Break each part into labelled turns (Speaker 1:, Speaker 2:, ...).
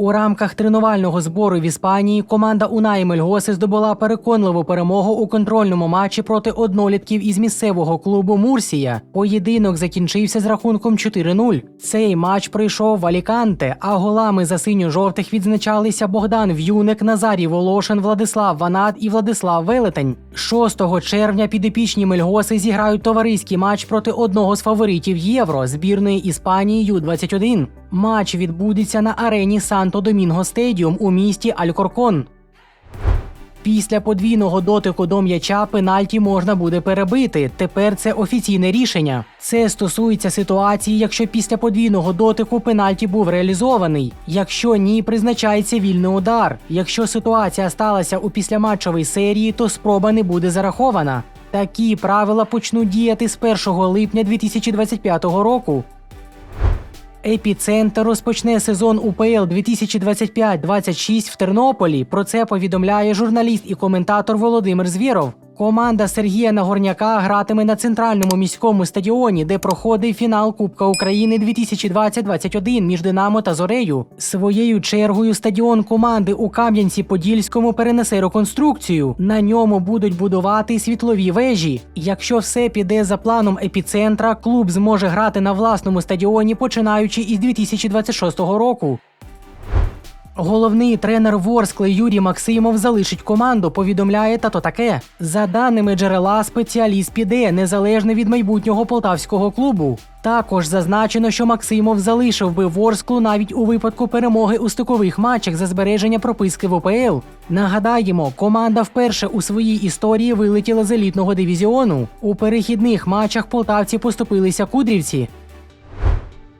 Speaker 1: У рамках тренувального збору в Іспанії команда Унаї Мельгоси здобула переконливу перемогу у контрольному матчі проти однолітків із місцевого клубу Мурсія. Поєдинок закінчився з рахунком 4-0. Цей матч пройшов в Аліканте, а голами за синьо-жовтих відзначалися Богдан В'юник, Назарій Волошин, Владислав Ванат і Владислав Велетень. 6 червня підопічні Мельгоси зіграють товариський матч проти одного з фаворитів Євро збірної Іспанії Ю-21. Матч відбудеться на арені Санто Домінго Стедіум у місті Алькоркон. Після подвійного дотику до м'яча пенальті можна буде перебити. Тепер це офіційне рішення. Це стосується ситуації, якщо після подвійного дотику пенальті був реалізований. Якщо ні, призначається вільний удар. Якщо ситуація сталася у післяматчовій серії, то спроба не буде зарахована. Такі правила почнуть діяти з 1 липня 2025 року. Епіцентр розпочне сезон УПЛ 2025-26 в Тернополі. Про це повідомляє журналіст і коментатор Володимир Звєров. Команда Сергія Нагорняка гратиме на центральному міському стадіоні, де проходив фінал Кубка України 2020-21 між Динамо та Зорею. Своєю чергою стадіон команди у Кам'янці-Подільському перенесе реконструкцію. На ньому будуть будувати світлові вежі. Якщо все піде за планом епіцентра, клуб зможе грати на власному стадіоні, починаючи із 2026 року. Головний тренер Ворскли Юрій Максимов залишить команду. Повідомляє тато таке. За даними джерела, спеціаліст піде незалежно від майбутнього полтавського клубу. Також зазначено, що Максимов залишив би Ворсклу навіть у випадку перемоги у стикових матчах за збереження прописки в ОПЛ. Нагадаємо, команда вперше у своїй історії вилетіла з елітного дивізіону. У перехідних матчах полтавці поступилися кудрівці.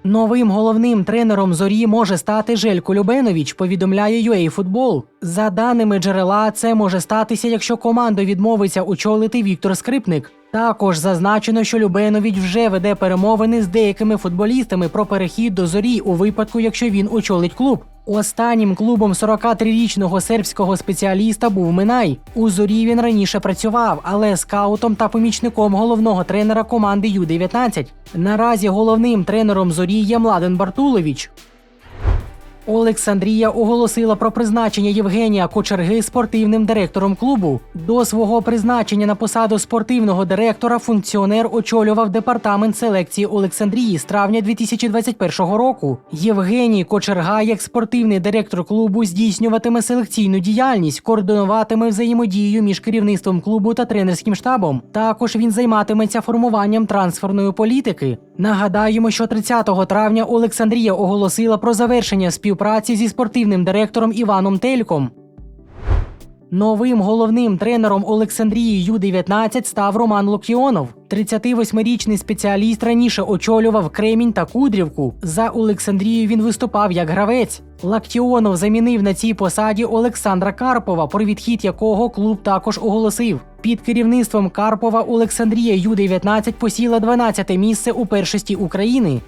Speaker 1: Новим головним тренером зорі може стати Желько Любенович, повідомляє UAFootball. За даними джерела, це може статися, якщо команду відмовиться очолити Віктор Скрипник. Також зазначено, що Любенович вже веде перемовини з деякими футболістами про перехід до зорі у випадку, якщо він очолить клуб. Останнім клубом 43-річного сербського спеціаліста був Минай. У зорі він раніше працював, але скаутом та помічником головного тренера команди Ю-19. Наразі головним тренером зорі є Младен Бартулович. Олександрія оголосила про призначення Євгенія Кочерги спортивним директором клубу. До свого призначення на посаду спортивного директора функціонер очолював департамент селекції Олександрії з травня 2021 року. Євгеній Кочерга, як спортивний директор клубу, здійснюватиме селекційну діяльність, координуватиме взаємодію між керівництвом клубу та тренерським штабом. Також він займатиметься формуванням трансферної політики. Нагадаємо, що 30 травня Олександрія оголосила про завершення співпраці зі спортивним директором Іваном Тельком. Новим головним тренером Олександрії Ю-19 став Роман Локіонов. 38-річний спеціаліст раніше очолював Кремінь та Кудрівку. За Олександрію він виступав як гравець. Лактіонов замінив на цій посаді Олександра Карпова, про відхід якого клуб також оголосив. Під керівництвом Карпова Олександрія Ю-19 посіла 12-те місце у першості України.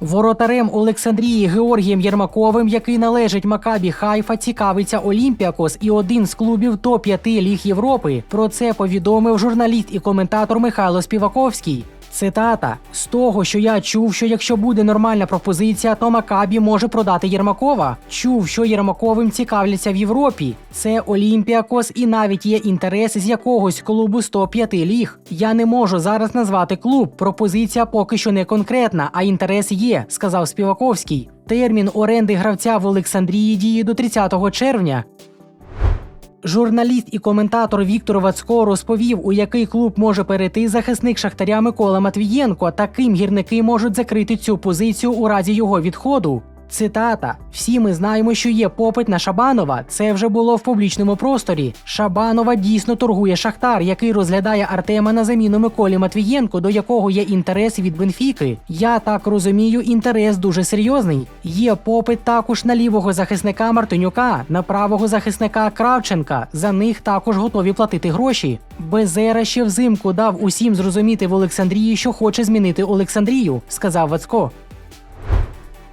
Speaker 1: Воротарем Олександрії Георгієм Єрмаковим, який належить Макабі Хайфа, цікавиться Олімпіакос і один з клубів топ-5 ліг Європи. Про це повідомив журналіст і коментатор Михайло Співаковський. Цитата: з того, що я чув, що якщо буде нормальна пропозиція, то Макабі може продати Єрмакова. Чув, що Єрмаковим цікавляться в Європі. Це Олімпіакос, і навіть є інтерес з якогось клубу 105 ліг. Я не можу зараз назвати клуб. Пропозиція поки що не конкретна, а інтерес є, сказав Співаковський. Термін оренди гравця в Олександрії діє до 30 червня. Журналіст і коментатор Віктор Вацько розповів, у який клуб може перейти захисник Шахтаря Микола Матвієнко. Таким гірники можуть закрити цю позицію у разі його відходу. Цитата: всі ми знаємо, що є попит на Шабанова. Це вже було в публічному просторі. Шабанова дійсно торгує Шахтар, який розглядає Артема на заміну Миколі Матвієнко, до якого є інтерес від Бенфіки. Я так розумію, інтерес дуже серйозний. Є попит також на лівого захисника Мартинюка, на правого захисника Кравченка. За них також готові платити гроші. Безера ще взимку дав усім зрозуміти в Олександрії, що хоче змінити Олександрію, сказав Вацько.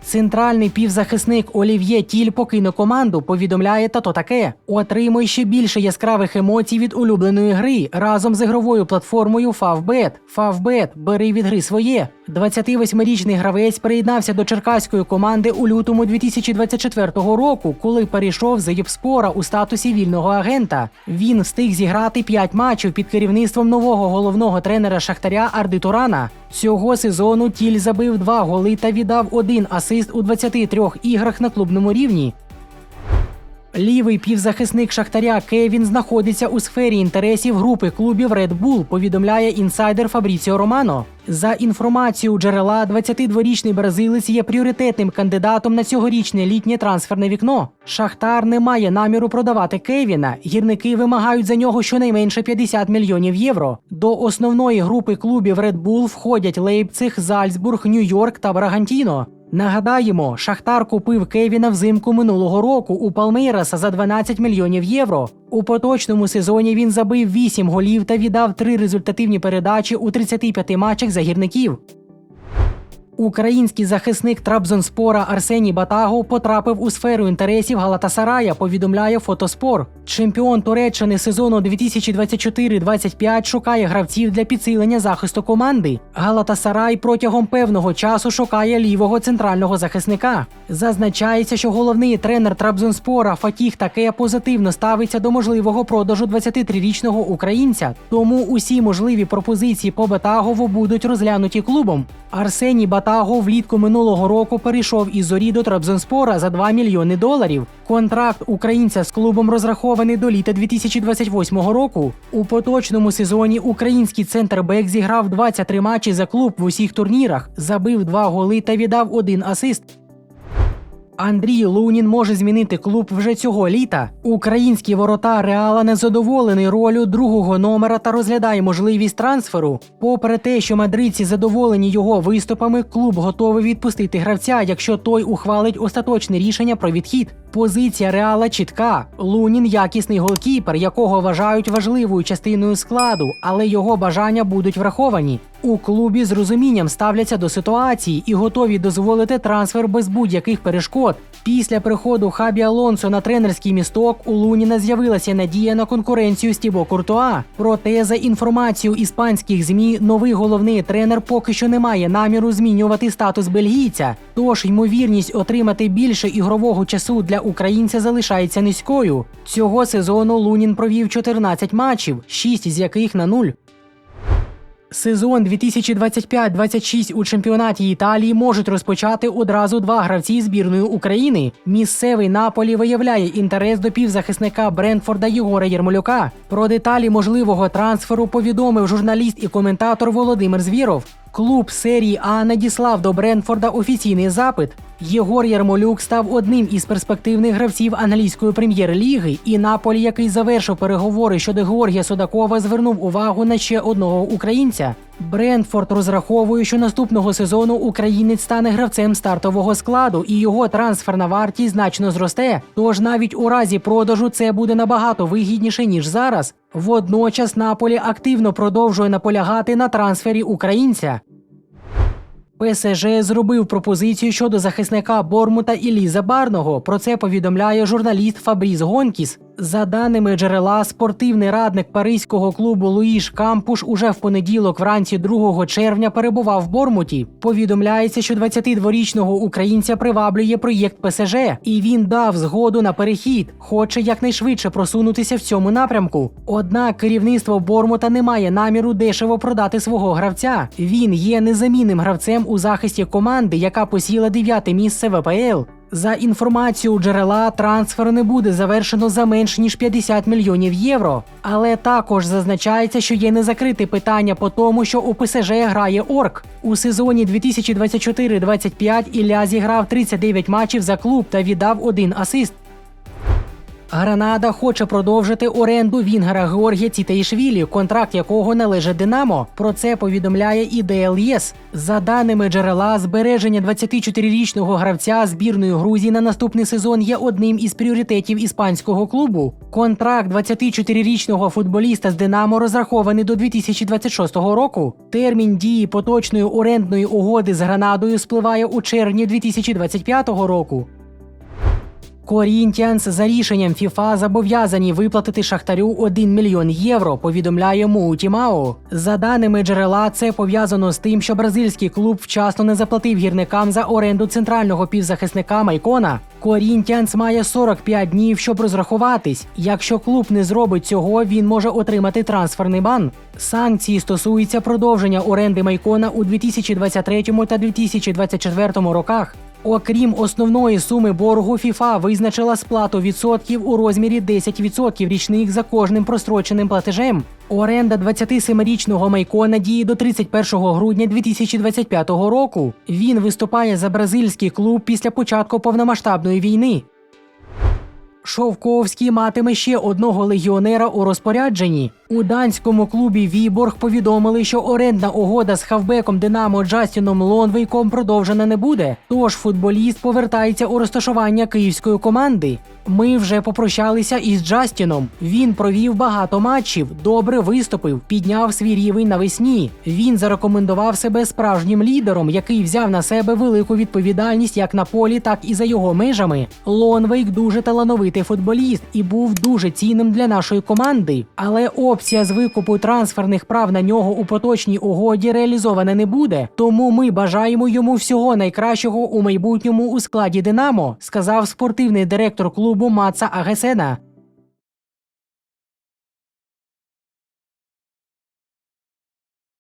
Speaker 1: Центральний півзахисник Олів'є Тіль покинув команду, повідомляє та то таке. Отримуй ще більше яскравих емоцій від улюбленої гри разом з ігровою платформою Favbet. Favbet, бери від гри своє. 28-річний гравець приєднався до черкаської команди у лютому 2024 року, коли перейшов з Єпспора у статусі вільного агента. Він встиг зіграти 5 матчів під керівництвом нового головного тренера Шахтаря Арди Турана. Цього сезону Тіль забив два голи та віддав один асист у 23 іграх на клубному рівні. Лівий півзахисник Шахтаря Кевін знаходиться у сфері інтересів групи клубів Red Bull, повідомляє інсайдер Фабріціо Романо. За інформацією джерела, 22-річний бразилець є пріоритетним кандидатом на цьогорічне літнє трансферне вікно. Шахтар не має наміру продавати Кевіна. Гірники вимагають за нього щонайменше 50 мільйонів євро. До основної групи клубів Red Bull входять Лейпциг, Зальцбург, Нью-Йорк та Брагантіно. Нагадаємо, Шахтар купив Кевіна взимку минулого року у Палмейраса за 12 мільйонів євро. У поточному сезоні він забив 8 голів та віддав 3 результативні передачі у 35 матчах за гірників. Український захисник Трабзонспора Арсеній Батагов потрапив у сферу інтересів Галатасарая, повідомляє Фотоспор. Чемпіон Туреччини сезону 2024-25 шукає гравців для підсилення захисту команди. Галатасарай протягом певного часу шукає лівого центрального захисника. Зазначається, що головний тренер Трабзонспора Фатіх Таке позитивно ставиться до можливого продажу 23-річного українця. Тому усі можливі пропозиції по Батагову будуть розглянуті клубом. Арсеній Батагов влітку минулого року перейшов із зорі до Трабзонспора за 2 мільйони доларів. Контракт українця з клубом розрахований до літа 2028 року. У поточному сезоні український центрбек зіграв 23 матчі за клуб в усіх турнірах, забив 2 голи та віддав один асист. Андрій Лунін може змінити клуб вже цього літа. Український ворота Реала незадоволений ролю другого номера та розглядає можливість трансферу. Попри те, що мадридці задоволені його виступами, клуб готовий відпустити гравця, якщо той ухвалить остаточне рішення про відхід. Позиція Реала чітка. Лунін якісний голкіпер, якого вважають важливою частиною складу, але його бажання будуть враховані. У клубі з розумінням ставляться до ситуації і готові дозволити трансфер без будь-яких перешкод. Після приходу Хабі Алонсо на тренерський місток у Луніна з'явилася надія на конкуренцію з Тібо Куртуа. Проте, за інформацією іспанських змі, новий головний тренер поки що не має наміру змінювати статус бельгійця. Тож ймовірність отримати більше ігрового часу для українця залишається низькою. Цього сезону Лунін провів 14 матчів, 6 з яких на нуль. Сезон 2025-26 у чемпіонаті Італії можуть розпочати одразу два гравці збірної України. Місцевий Наполі виявляє інтерес до півзахисника Брентфорда Єгора Єрмолюка. Про деталі можливого трансферу повідомив журналіст і коментатор Володимир Звіров. Клуб серії А надіслав до Брентфорда офіційний запит. Єгор Ярмолюк став одним із перспективних гравців англійської прем'єр-ліги, і Наполі, який завершив переговори щодо Георгія Судакова, звернув увагу на ще одного українця. Брентфорд розраховує, що наступного сезону українець стане гравцем стартового складу, і його трансферна вартість значно зросте. Тож навіть у разі продажу це буде набагато вигідніше ніж зараз. Водночас Наполі активно продовжує наполягати на трансфері українця. ПСЖ зробив пропозицію щодо захисника Бормута Іліза Барного. Про це повідомляє журналіст Фабріс Гонкіс. За даними джерела, спортивний радник паризького клубу Луїш Кампуш уже в понеділок, вранці 2 червня, перебував в Бормуті. Повідомляється, що 22-річного українця приваблює проєкт ПСЖ, і він дав згоду на перехід, хоче якнайшвидше просунутися в цьому напрямку. Однак керівництво Бормута не має наміру дешево продати свого гравця. Він є незамінним гравцем у захисті команди, яка посіла дев'яте місце в АПЛ. За інформацією джерела, трансфер не буде завершено за менш ніж 50 мільйонів євро. Але також зазначається, що є незакрите питання по тому, що у ПСЖ грає Орк. У сезоні 2024-25 Ілля зіграв 39 матчів за клуб та віддав один асист. Гранада хоче продовжити оренду Вінгера Георгія Цітеїшвілі, контракт якого належить Динамо. Про це повідомляє і ДЛЄС. За даними джерела, збереження 24-річного гравця збірної Грузії на наступний сезон є одним із пріоритетів іспанського клубу. Контракт 24-річного футболіста з Динамо розрахований до 2026 року. Термін дії поточної орендної угоди з Гранадою спливає у червні 2025 року. Корінтіанс за рішенням ФІФА зобов'язані виплатити Шахтарю 1 мільйон євро, повідомляє Муутімао. За даними джерела, це пов'язано з тим, що бразильський клуб вчасно не заплатив гірникам за оренду центрального півзахисника Майкона. Корінтіанс має 45 днів, щоб розрахуватись. Якщо клуб не зробить цього, він може отримати трансферний бан. Санкції стосуються продовження оренди Майкона у 2023 та 2024 роках. Окрім основної суми боргу, ФІФА визначила сплату відсотків у розмірі 10% річних за кожним простроченим платежем. Оренда 27-річного Майкона діє до 31 грудня 2025 року. Він виступає за бразильський клуб після початку повномасштабної війни. Шовковський матиме ще одного легіонера у розпорядженні. У данському клубі Віборг повідомили, що орендна угода з хавбеком Динамо Джастіном Лонвейком продовжена не буде. Тож футболіст повертається у розташування київської команди. Ми вже попрощалися із Джастіном. Він провів багато матчів, добре виступив, підняв свій рівень навесні. Він зарекомендував себе справжнім лідером, який взяв на себе велику відповідальність як на полі, так і за його межами. Лонвейк дуже талановитий футболіст і був дуже цінним для нашої команди. Але опція з викупу трансферних прав на нього у поточній угоді реалізована не буде. Тому ми бажаємо йому всього найкращого у майбутньому у складі Динамо, сказав спортивний директор клубу Kubo Matsa Aresena.